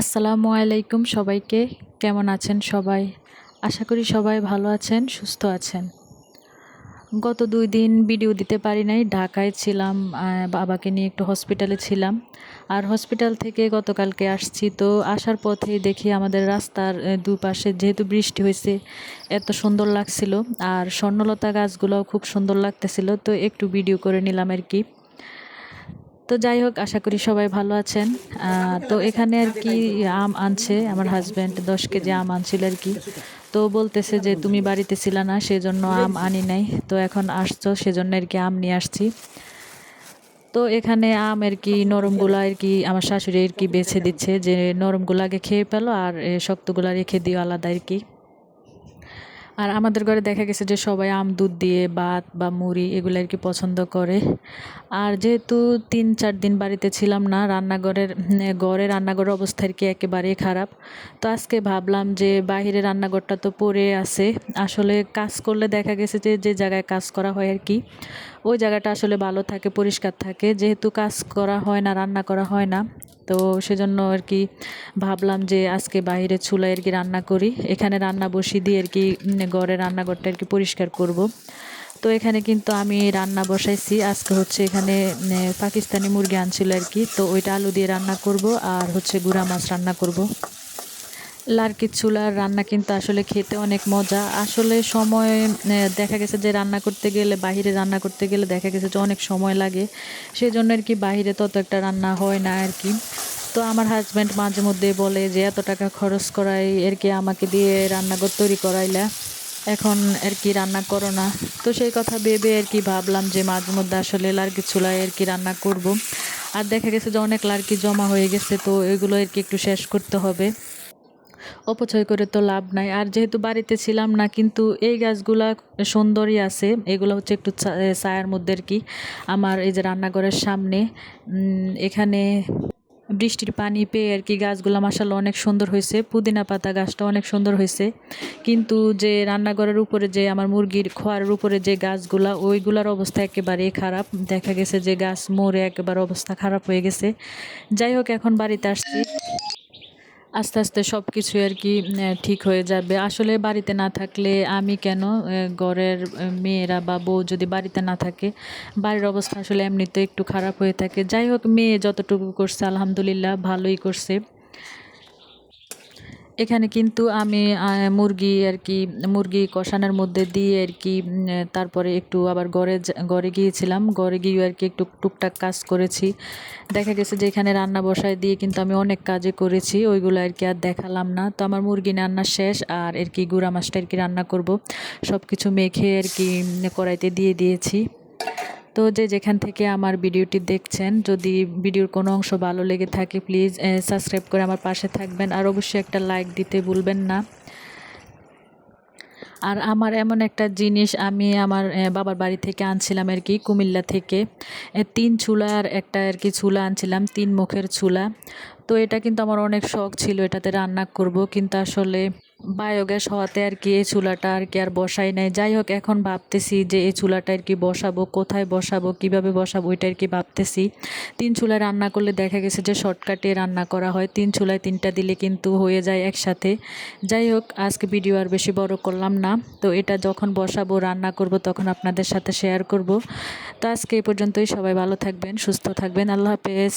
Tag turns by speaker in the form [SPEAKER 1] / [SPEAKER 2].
[SPEAKER 1] আসসালামু আলাইকুম সবাইকে। কেমন আছেন সবাই? আশা করি সবাই ভালো আছেন, সুস্থ আছেন। গত দুই দিন ভিডিও দিতে পারি নাই, ঢাকায় ছিলাম বাবাকে নিয়ে একটু হসপিটালে ছিলাম। আর হসপিটাল থেকে গতকালকে আসছি, তো আসার পথে দেখি আমাদের রাস্তার দুপাশে যেহেতু বৃষ্টি হয়েছে, এত সুন্দর লাগছিল। আর স্বর্ণলতা গাছগুলোও খুব সুন্দর লাগতেছিল, তো একটু ভিডিও করে নিলাম আর কি। তো যাই হোক, আশা করি সবাই ভালো আছেন। তো এখানে আর কি আম আনছে, আমার হাজব্যান্ড দশ কেজি আম আনছিল আর কি। তো বলতেছে যে তুমি বাড়িতে ছিল না, সেজন্য আম আনি নাই। তো এখন আসছো, সেজন্য আর কি আম নিয়ে আসছি। তো এখানে আম আর কি, নরমগুলো আর কি আমার শাশুড়ি আর কি বেছে দিচ্ছে, যে নরমগুলো আগে খেয়ে পেল আর শক্তগুলো রেখে দিও আলাদা আর কি। আর আমাদের ঘরে দেখা গেছে যে সবাই আম, দুধ দিয়ে, ভাত বা মুড়ি এগুলো আর কি পছন্দ করে। আর যেহেতু তিন, চার দিন বাড়িতে ছিলাম না, রান্নাঘরের ঘরে রান্নাঘরের অবস্থা আর কি একেবারেই খারাপ। তো আজকে ভাবলাম যে বাহিরে রান্নাঘরটা তো পড়ে আছে। আসলে কাজ করলে দেখা গেছে যে যে জায়গায় কাজ করা হয় আর কি ওই জায়গাটা আসলে ভালো থাকে, পরিষ্কার থাকে। যেহেতু কাজ করা হয় না, রান্না করা হয় না, তো সেজন্য আর কি ভাবলাম যে আজকে বাইরে চুলায় আর কি রান্না করি। এখানে রান্না বসিয়ে দিয়ে আর কি ঘরে রান্নাঘরটা আর কি পরিষ্কার করব। তো এখানে কিন্তু আমি রান্না বসাইছি। আজকে হচ্ছে এখানে পাকিস্তানি মুরগি আনছিল আর কি। তো ওইটা আলু দিয়ে রান্না করব আর হচ্ছে গুঁড়া মাছ রান্না করব। লার্কির চুলার রান্না কিন্তু আসলে খেতে অনেক মজা। আসলে সময় দেখা গেছে যে রান্না করতে গেলে বাইরে রান্না করতে গেলে দেখা গেছে যে অনেক সময় লাগে। সেই জন্য আর কি বাইরে তত একটা রান্না হয় না আর কি। তো আমার হাজব্যান্ড মাঝে মধ্যে বলে যে, এত টাকা খরচ করাই আর কি আমাকে দিয়ে রান্নাঘর তৈরি করাইলা? এখন আর কি রান্না করো না? তো সেই কথা ভেবে আর কি ভাবলাম যে, মাঝে মধ্যে আসলে লার্কি চুলায় আর কি রান্না করব। আর দেখা গেছে যে অনেক লার্কি জমা হয়ে গেছে, তো এগুলো আর কি একটু শেষ করতে হবে। অপচয় করে তো লাভ নাই। আর যেহেতু বাড়িতে ছিলাম না, কিন্তু এই গাছগুলা সুন্দরই আছে। এগুলো হচ্ছে একটু ছায়ার মধ্যে আর কি। আমার এই যে রান্নাঘরের সামনে এখানে বৃষ্টির পানি পেয়ে আর কি গাছগুলো মাসাল্লাহ অনেক সুন্দর হয়েছে। পুদিনা পাতা গাছটা অনেক সুন্দর হয়েছে। কিন্তু যে রান্নাঘরের উপরে যে আমার মুরগির খোয়ারের উপরে যে গাছগুলা, ওইগুলার অবস্থা একেবারে খারাপ। দেখা গেছে যে গাছ মরে একেবারে অবস্থা খারাপ হয়ে গেছে। যাই হোক, এখন বাড়িতে আসছি। আস্তে আস্তে সব কিছু আর কি ঠিক হয়ে যাবে। আসলে বাড়িতে না থাকলে আমি কেন ঘরের মেয়েরা বা বউ যদি বাড়িতে না থাকে, বাড়ির অবস্থা আসলে এমনিতে একটু খারাপ হয়ে থাকে। যাই হোক, মেয়ে যতটুকু করছে, আলহামদুলিল্লাহ, ভালোই করছে। এখানে কিন্তু আমি মুরগি আর কি, মুরগি কষানোর মধ্যে দিয়ে আর কি তারপরে একটু আবার যা- ঘরে গিয়েছিলাম। ঘরে গিয়ে আর কি একটু টুকটাক কাজ করেছি। দেখা গেছে যে এখানে রান্না বসায় দিয়ে কিন্তু আমি অনেক কাজে করেছি, ওইগুলো আর কি আর দেখালাম না। তো আমার মুরগি রান্না শেষ, আর আর কি গুঁড়া মাছটা আর কি রান্না করব। সব কিছু মেখে আর কি কড়াইতে দিয়ে দিয়েছি। তো যে যেখান থেকে আমার ভিডিওটি দেখছেন, যদি ভিডিওর কোনো অংশ ভালো লেগে থাকে প্লিজ সাবস্ক্রাইব করে আমার পাশে থাকবেন। আর অবশ্যই একটা লাইক দিতে ভুলবেন না। আর আমার এমন একটা জিনিস আমি আমার বাবার বাড়ি থেকে আনছিলাম আর কি, কুমিল্লা থেকে। তিন আর একটা আর কি চুলা আনছিলাম, তিন মুখের চুলা। তো এটা কিন্তু আমার অনেক শখ ছিল, এটাতে রান্না করব। কিন্তু আসলে বায়োগ্যাস হওয়াতে আর কি এই চুলাটা আর কি আর বসাই নাই। যাই হোক, এখন ভাবতেছি যে এই চুলাটা আর কি বসাবো, কোথায় বসাবো, কীভাবে বসাবো, ওইটা আর কি ভাবতেছি। তিন চুলায় রান্না করলে দেখা গেছে যে শর্টকাটে রান্না করা হয়। তিন চুলায় তিনটা দিলে কিন্তু হয়ে যায় একসাথে। যাই হোক, আজকে ভিডিও আর বেশি বড় করলাম না। তো এটা যখন বসাবো, রান্না করব, তখন আপনাদের সাথে শেয়ার করব। তো আজকে এই পর্যন্তই। সবাই ভালো থাকবেন, সুস্থ থাকবেন। আল্লাহ হাফেজ।